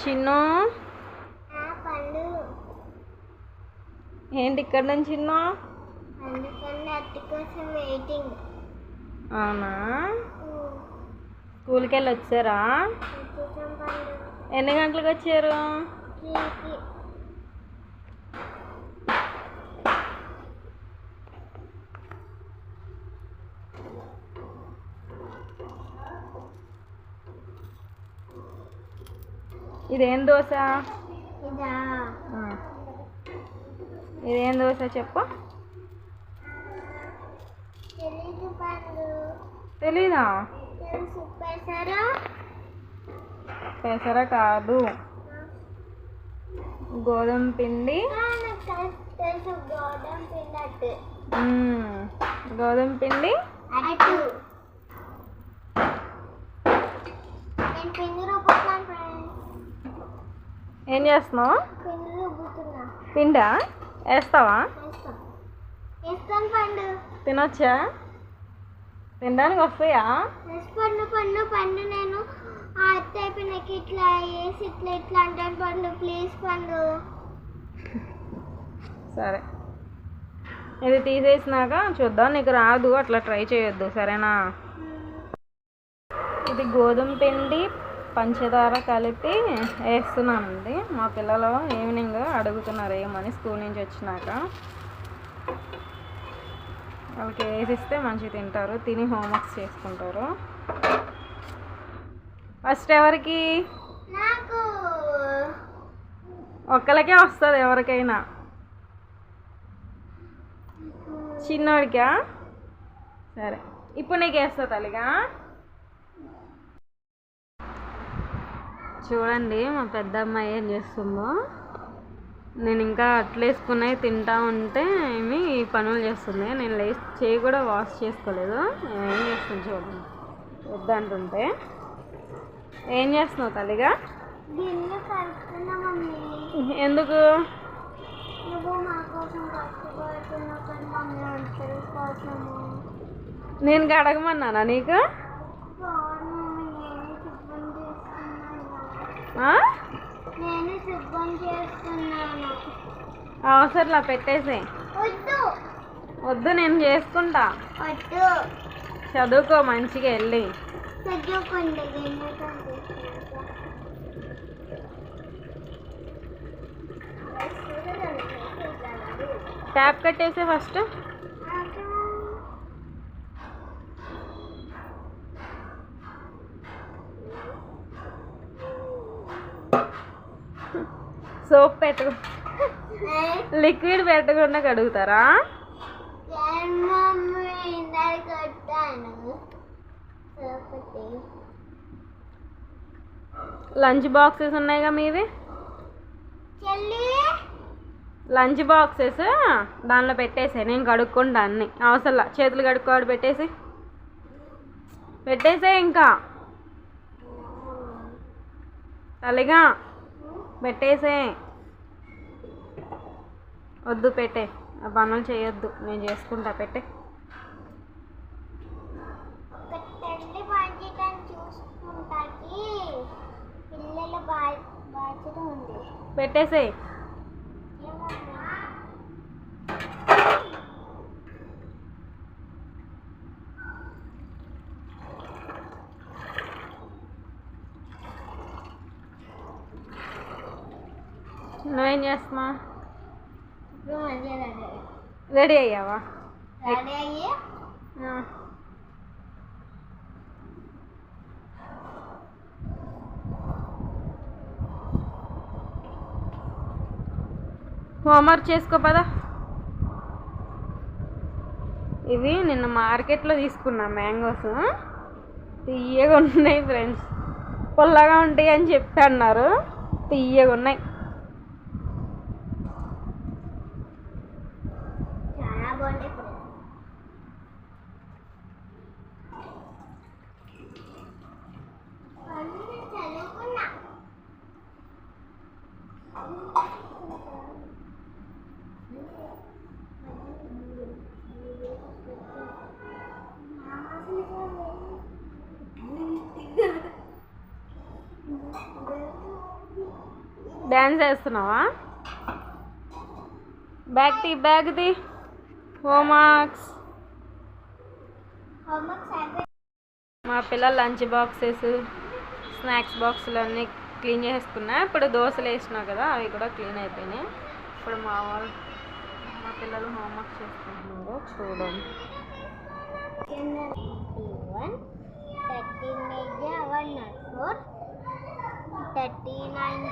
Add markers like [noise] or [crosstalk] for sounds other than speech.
చిన్ను? ఏంటి ఇక్కడ నుంచి చిన్ను? అవునా? స్కూల్కి వెళ్ళి వచ్చారా ఎన్ని గంటలకు వచ్చారు? ఇదేం దోశ? ఇదా. దోశ చెప్పు. తెలీదు పెసరా? కాదు. గోధుమ పిండి. గోధుమ పిండి పిండి అటు నేను పిండి రుబ్బుతున్నాను ఫ్రెండ్స్ ఏం చేస్తున్నావు? పిండి? వేస్తావా? తినొచ్చా? తినడానికి వస్తాయా? వేసి పండు పండు పండు నేను. ఆ అత్త అయిపోయినాక ఇట్లా వేసి ఇట్లా ఇట్లా అంటాను పండు ప్లీజ్ పండు. సరే. ఇది తీసేసినాక చూద్దాం. నీకు రాదు. అట్లా ట్రై చేయొద్దు. సరేనా? ఇది గోధుమ పిండి పంచదార కలిపి వేస్తున్నానండి. మా పిల్లలు ఈవినింగ్ అడుగుతున్నారు ఏమని స్కూల్ నుంచి వచ్చినాక. వాళ్ళకి వేసిస్తే మంచిగా తింటారు. తిని హోంవర్క్స్ చేసుకుంటారు. ఫస్ట్ ఎవరికి? నాకు. ఒక్కరికే వస్తుంది ఎవరికైనా. చిన్నోడికా? సరే. ఇప్పుడు నీకు వేస్తా తల్లిగా. చూడండి మా పెద్ద అమ్మాయి ఏం చేస్తుందో. నేను ఇంకా అట్లేసుకున్నాయి తింటా ఉంటే ఏమి ఈ పనులు చేస్తుంది. నేను లే చేయి కూడా వాష్ చేసుకోలేదు. ఏం చేస్తుంది చూడండి. వద్దంటుంటే. ఏం చేస్తున్నావు తల్లిగా? ఎందుకు? నువ్వు మా కోసం కష్టపడుతున్నావు కానీ మమ్మీ ఒంటరి కోసము నేను కడగమన్నానా నీకు అవును మమ్మీ నేను శుభ్రం చేస్తున్నాను ఆ? నేను శుభ్రం చేస్తున్నాను. అవసరంలా పెట్టేసి వద్దు. వద్దు నేను చేసుకుంటా. వద్దు. చదువుకో మంచిగా వెళ్ళి. చదువుకోండి ట్యాప్ కట్టేసి ఫస్ట్. సోప్ పెట్టు. [laughs] లిక్విడ్ పెట్టకుండా కడుగుతారా? లంచ్ బాక్సెస్ ఉన్నాయిగా మీవి? Lunch boxes? దానిలో పెట్టేసే నేను కడుక్కుంటా అన్ని. అవసరంలా చేతులు కడుక్కోడు పెట్టేసి. పెట్టేసే ఇంకా. తల్లిగా పెట్టేసే. వద్దు పెట్టే. ఆ పనులు చేయొద్దు. నేను చేసుకుంటా పెట్టే. పెట్టేసే? నువ్వేం ఇప్పుడు మళ్ళీ రెడీ అయ్యావా? రెడీ అయ్యి? ఆ. హోంవర్క్ చేసుకో పదా. ఇవి నిన్న మార్కెట్లో తీసుకున్నా మ్యాంగోస్ తీయగా ఉన్నాయి ఫ్రెండ్స్ పుల్లగా ఉంటాయి అని చెప్పి అన్నారు. తీయగా ఉన్నాయి. డ్యాన్స్ వేస్తున్నావా బ్యాగ్ తీ బ్యాగ్ తీ. హోంవర్క్స్ మా పిల్లల లంచ్ బాక్సెస్ స్నాక్స్ బాక్సులు అన్నీ క్లీన్ చేసుకున్నా ఇప్పుడు దోశలు వేసినావు కదా అవి కూడా క్లీన్ అయిపోయినాయి. ఇప్పుడు మా వాళ్ళు మా పిల్లలు హోంవర్క్ చేసుకుంటున్నారు చూడండి one thirty one four thirty nine